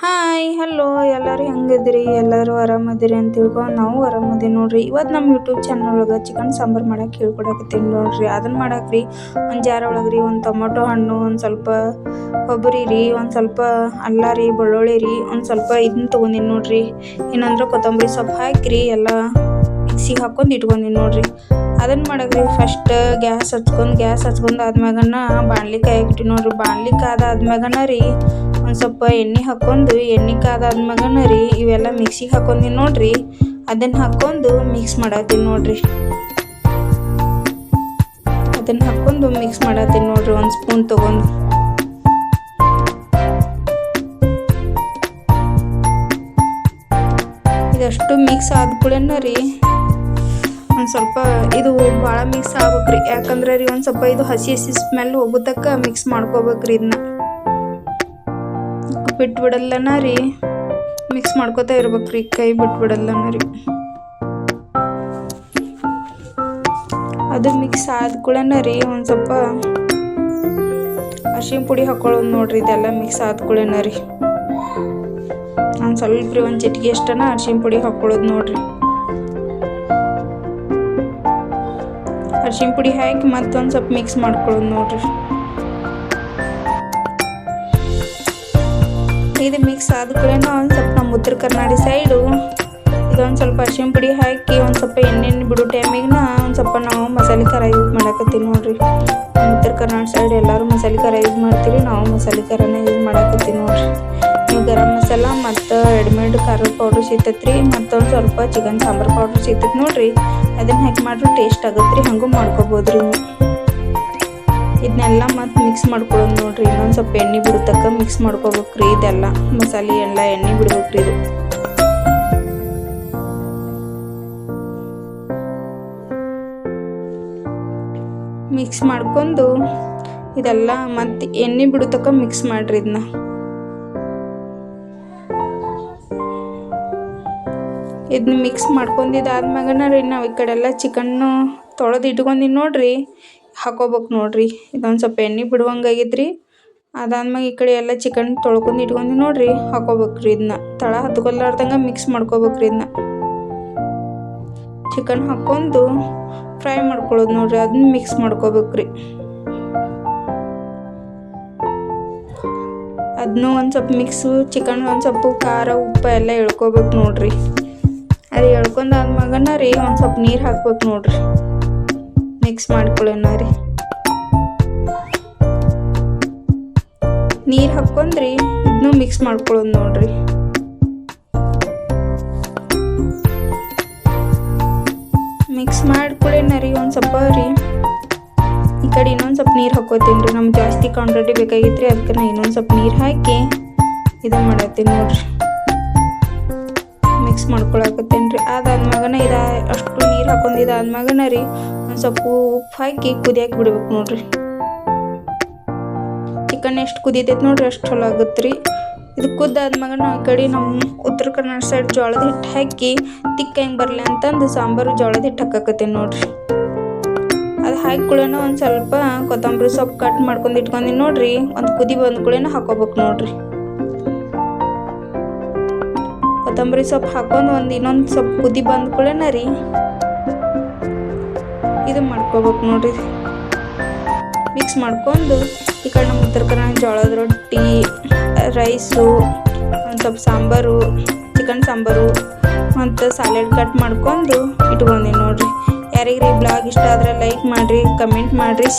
Hi hello ಎಲ್ಲರೂ ಹೆಂಗಿದ್ರಿ ಎಲ್ಲರೂ ಆರಾಮದಿರಿ ಅಂತ ತಿಳ್ಕೊಂಡು ನಾವು ಆರಾಮದಿ ನೋಡ್ರಿ. ಇವತ್ತು ನಮ್ಮ ಯೂಟ್ಯೂಬ್ ಚಾನಲ್ ಒಳಗೆ ಚಿಕನ್ ಸಾಂಬಾರು ಮಾಡಕ್ಕೆ ಹೇಳ್ಕೊಡಕತ್ತೀನಿ ನೋಡ್ರಿ. ಅದನ್ನ ರೀ ಒಂದು ಜಾರ ಒಳಗೆ ರೀ ಒಂದು ಟೊಮೊಟೊ ಹಣ್ಣು, ಒಂದು ಸ್ವಲ್ಪ ಕೊಬ್ಬರಿ ರೀ, ಒಂದು ಸ್ವಲ್ಪ ಅಲ್ಲ ರೀ, ಬೆಳ್ಳುಳ್ಳಿ ರೀ, ಒಂದು ಸ್ವಲ್ಪ ಇದನ್ನ ತೊಗೊಂಡಿನಿ ನೋಡ್ರಿ. ಏನಂದ್ರೆ ಕೊತ್ತಂಬರಿ ಸೊಪ್ಪು ಹಾಕಿರಿ, ಎಲ್ಲ ಮಿಕ್ಸಿಗೆ ಹಾಕ್ಕೊಂಡು ಇಟ್ಕೊಂಡಿನಿ ನೋಡ್ರಿ. ಅದನ್ನ ಮಾಡಕ್ರಿ ಫಸ್ಟ್ ಗ್ಯಾಸ್ ಹಚ್ಕೊಂಡು ಗ್ಯಾಸ್ ಹಚ್ಕೊಂಡು ಆದ್ಮ್ಯಾಗನ ಬಾಣ್ಲಿ ಕಾಯಕ್ಕೆ ಇಟ್ಟಿ ನೋಡ್ರಿ. ಬಾಣ್ಲಿ ಕಾದಾದ್ಮ್ಯಾಗನ ರೀ ಒಂದು ಸ್ವಲ್ಪ ಎಣ್ಣೆ ಹಾಕ್ಕೊಂಡು, ಎಣ್ಣೆ ಕಾದಾದ ಮಗನ ರೀ, ಇವೆಲ್ಲ ಮಿಕ್ಸಿಗೆ ಹಾಕೊಂಡಿ ನೋಡ್ರಿ. ಅದನ್ನ ಹಾಕ್ಕೊಂಡು ಮಿಕ್ಸ್ ಮಾಡತ್ತೀನಿ ನೋಡ್ರಿ. ಅದನ್ನ ಹಾಕ್ಕೊಂಡು ಮಿಕ್ಸ್ ಮಾಡತ್ತೀನಿ ನೋಡ್ರಿ, ಒಂದು ಸ್ಪೂನ್ ತೊಗೊಂಡು. ಇದಷ್ಟು ಮಿಕ್ಸ್ ಆದ ಕೂಡನ ರೀ, ಒಂದು ಸ್ವಲ್ಪ ಇದು ಭಾಳ ಮಿಕ್ಸ್ ಆಗ್ಬೇಕ್ರಿ. ಯಾಕಂದ್ರೆ ರೀ, ಒಂದು ಸ್ವಲ್ಪ ಇದು ಹಸಿ ಹಸಿ ಸ್ಮೆಲ್ ಹೋಗುತ್ತಕ್ಕ ಮಿಕ್ಸ್ ಮಾಡ್ಕೋಬೇಕ್ರಿ ಇದನ್ನ ಬಿಟ್ಬಿಡಲ್ಲನ ರೀ? ಮಿಕ್ಸ್ ಮಾಡ್ಕೋತಾ ರೀ, ಕೈ ಬಿಟ್ಬಿಡಲ್ಲನ ರೀ. ಅದು ಮಿಕ್ಸ್ ಆದ ಕೂಡ ರೀ, ಒಂದು ಸ್ವಲ್ಪ ಅರ್ಶಿನ ಪುಡಿ ಹಾಕೊಳ್ಳೋದು ನೋಡ್ರಿ, ಇದೆಲ್ಲ ಮಿಕ್ಸ್ ಆದ ಕೂಡ ರೀ. ಒಂದು ಸ್ವಲ್ಪ ರೀ, ಒಂದು ಚಿಟಿಕೆ ಅಷ್ಟನ ಅರ್ಶಿನ ಪುಡಿ ಹಾಕೊಳ್ಳೋದು ನೋಡ್ರಿ. ಅರ್ಶಿನ ಪುಡಿ ಹಾಕಿ ಮತ್ತೊಂದು ಸ್ವಲ್ಪ ಮಿಕ್ಸ್ ಮಾಡ್ಕೊಳ್ಳೋದು ನೋಡ್ರಿ. ಇದು ಮಿಕ್ಸ್ ಆದ ಕೂಡಲೇ ಒಂದು ಸ್ವಲ್ಪ ನಮ್ಮ ಉತ್ತರ ಕರ್ನಾಟಕ ಸೈಡು ಇದೊಂದು ಸ್ವಲ್ಪ ಅರ್ಶಿನ ಪುಡಿ ಹಾಕಿ ಒಂದು ಸ್ವಲ್ಪ ಎಣ್ಣೆ ಬಿಡೋ ಟೈಮಿಗೆ ಒಂದು ಸ್ವಲ್ಪ ನಾವು ಮಸಾಲೆ ಖಾರ ಯೂಸ್ ಮಾಡಕತ್ತೀವಿ ನೋಡ್ರಿ. ಉತ್ತರ ಕರ್ನಾಟಕ ಸೈಡ್ ಎಲ್ಲರೂ ಮಸಾಲೆ ಖಾರ ಯೂಸ್ ಮಾಡ್ತೀವಿ, ನಾವು ಮಸಾಲೆ ಖಾರನ ಯೂಸ್ ಮಾಡಕತ್ತೀವಿ ನೋಡ್ರಿ. ನೀವು ಗರಂ ಮಸಾಲ ಮತ್ತು ರೆಡಿಮೇಡ್ ಖಾರದ ಪೌಡ್ರ್ ಸಿಗ್ತೈತೆ ರೀ ಮತ್ತೊಂದು ಸ್ವಲ್ಪ ಚಿಕನ್ ಸಾಂಬಾರು ಪೌಡ್ರ್ ಸಿಗ್ತೈತೆ ನೋಡ್ರಿ. ಅದನ್ನು ಹಾಕಿ ಮಾಡ್ರೆ ಟೇಸ್ಟ್ ಆಗುತ್ತೆ ರೀ ಹಂಗೂ ಮಾಡ್ಕೋಬೋದು ರೀ ಇದನ್ನೆಲ್ಲ ಮತ್ತು ಮಿಕ್ಸ್ ಮಾಡ್ಕೊಳ್ಳೋದು ನೋಡ್ರಿ. ಇನ್ನೊಂದು ಸ್ವಲ್ಪ ಎಣ್ಣೆ ಬಿಡತಕ್ಕ ಮಿಕ್ಸ್ ಮಾಡ್ಕೋಬೇಕ್ರಿ ಇದೆಲ್ಲ. ಮಸಾಲೆ ಎಲ್ಲ ಎಣ್ಣೆ ಬಿಡ್ಬೇಕ್ರಿ ಇದು. ಮಿಕ್ಸ್ ಮಾಡ್ಕೊಂಡು ಇದೆಲ್ಲ ಮತ್ತು ಎಣ್ಣೆ ಬಿಡತಕ್ಕ ಮಿಕ್ಸ್ ಮಾಡ್ರಿ ಇದನ್ನ ಇದನ್ನ ಮಿಕ್ಸ್ ಮಾಡ್ಕೊಂಡಿದ್ದಾದ್ಮ್ಯಾಗನ ರೀ ನಾವು ಈ ಕಡೆ ಎಲ್ಲ ಚಿಕನ್ನು ತೊಳೆದು ಇಟ್ಕೊಂಡಿನಿ ನೋಡ್ರಿ. ಹಾಕೋಬೇಕು ನೋಡ್ರಿ. ಇದೊಂದು ಸ್ವಲ್ಪ ಎಣ್ಣೆ ಬಿಡುವಂಗಾಗೈತ್ರಿ. ಅದಾದ್ಮೇಲೆ ಈ ಕಡೆ ಎಲ್ಲ ಚಿಕನ್ ತೊಳ್ಕೊಂಡು ಇಟ್ಕೊಂಡು ನೋಡ್ರಿ ಹಾಕೋಬೇಕ್ರಿ ಇದನ್ನ ತಳ ಹತ್ಕೊಲಾರ್ದಂಗೆ ಮಿಕ್ಸ್ ಮಾಡ್ಕೋಬೇಕ್ರಿ ಇದನ್ನ ಚಿಕನ್ ಹಾಕ್ಕೊಂಡು ಫ್ರೈ ಮಾಡ್ಕೊಳ್ಳೋದು ನೋಡ್ರಿ ಅದನ್ನ ಮಿಕ್ಸ್ ಮಾಡ್ಕೋಬೇಕ್ರಿ. ಅದನ್ನೂ ಒಂದು ಸ್ವಲ್ಪ ಮಿಕ್ಸು ಚಿಕನ್ ಒಂದು ಸ್ವಲ್ಪ ಖಾರ, ಉಪ್ಪು ಎಲ್ಲ ಎಳ್ಕೊಬೇಕು ನೋಡ್ರಿ. ಅದು ಎಳ್ಕೊಂಡಾದ್ಮಗನ ರೀ ಒಂದು ಸ್ವಲ್ಪ ನೀರು ಹಾಕ್ಬೇಕು ನೋಡ್ರಿ. ಮಿಕ್ಸ್ ಮಾಡ್ಕೊಳ್ಳೋಣ ರೀ. ನೀರು ಹಾಕ್ಕೊಂಡ್ರಿ ಇದನ್ನು ಮಿಕ್ಸ್ ಮಾಡ್ಕೊಳ್ಳೋದು ನೋಡ್ರಿ. ಮಿಕ್ಸ್ ಮಾಡ್ಕೊಳ್ಳೋಣ ರೀ ಒಂದು ಸ್ವಲ್ಪ ರೀ. ಈ ಕಡೆ ಇನ್ನೊಂದು ಸ್ವಲ್ಪ ನೀರು ಹಾಕೋತೀನಿ ರೀ. ನಮ್ಗೆ ಜಾಸ್ತಿ ಕ್ವಾಂಟಿಟಿ ಬೇಕಾಗಿತ್ತು ರೀ ಅದಕ್ಕೆ ನಾ ಇನ್ನೊಂದು ಸ್ವಲ್ಪ ನೀರು ಹಾಕಿ ಇದು ಮಾಡತ್ತೀನಿ ನೋಡ್ರಿ. ಮಿಕ್ಸ್ ಮಾಡ್ಕೊಳಕತ್ತೇನೆ ರೀ ಅದಾದ ಮಗನ ಇದ ಅಷ್ಟು ನೀರು ಹಾಕೊಂಡು ಮಗನ ರೀ ಒಂದು ಸ್ವಲ್ಪ ಉಪ್ಪು ಹಾಕಿ ಕುದಿಯಕ್ಕೆ ಬಿಡ್ಬೇಕು ನೋಡ್ರಿ. ಚಿಕನ್ ಎಷ್ಟು ಕುದಿತೈತೆ ನೋಡ್ರಿ ಅಷ್ಟು ಚಲೋ ಆಗುತ್ತೆ ರೀ ಇದು ಕುದ್ದಾದ ನಾವು ಈ ಕಡೆ ನಮ್ಮ ಉತ್ತರ ಕನ್ನಡ ಸೈಡ್ ಜೋಳದ ಹಿಟ್ಟು ಹಾಕಿ ತಿಕ್ಕ ಹೆಂಗೆ ಬರಲಿ ಅಂತಂದು ಸಾಂಬಾರು ಜೋಳದ ಹಿಟ್ಟು ಹಾಕಕತ್ತೀನಿ ನೋಡ್ರಿ. ಅದು ಹಾಕಿಕೊಳ್ಳೋಣ ಒಂದು ಸ್ವಲ್ಪ ಕೊತ್ತಂಬರಿ ಸೊಪ್ಪು ಕಟ್ ಮಾಡ್ಕೊಂಡು ಇಟ್ಕೊಂಡಿನಿ ನೋಡ್ರಿ. ಒಂದು ಕುದಿ ಬಂದ ಕೂಡೇನ ಹಾಕೋಬೇಕು ನೋಡ್ರಿ. ಕೊತ್ತಂಬರಿ ಸೊಪ್ಪು ಹಾಕೊಂಡು ಒಂದು ಇನ್ನೊಂದು ಸ್ವಲ್ಪ ಕುದಿ ಬಂದ ಕೂಡೇನ ರೀ. ಇದು ಮಾಡ್ಕೋಬೇಕು ನೋಡ್ರಿ. ಮಿಕ್ಸ್ ಮಾಡ್ಕೊಂಡು ಈ ಕಡೆ ನಮ್ಮ ಉತ್ತರ ಕರ್ನಾಟಕ ಜೋಳದ ರೊಟ್ಟಿ, ರೈಸು, ಒಂದು ಸ್ವಲ್ಪ ಸಾಂಬಾರು ಚಿಕನ್ ಸಾಂಬಾರು, ಮತ್ತು ಸಾಲೆಡ್ ಕಟ್ ಮಾಡ್ಕೊಂಡು ಇಟ್ಕೊಂಡಿ ನೋಡ್ರಿ. ಯಾರಿಗ್ರಿ ಬ್ಲಾಗ್ ಇಷ್ಟ ಆದ್ರೆ ಲೈಕ್ ಮಾಡಿರಿ ಕಮೆಂಟ್ ಮಾಡಿರಿ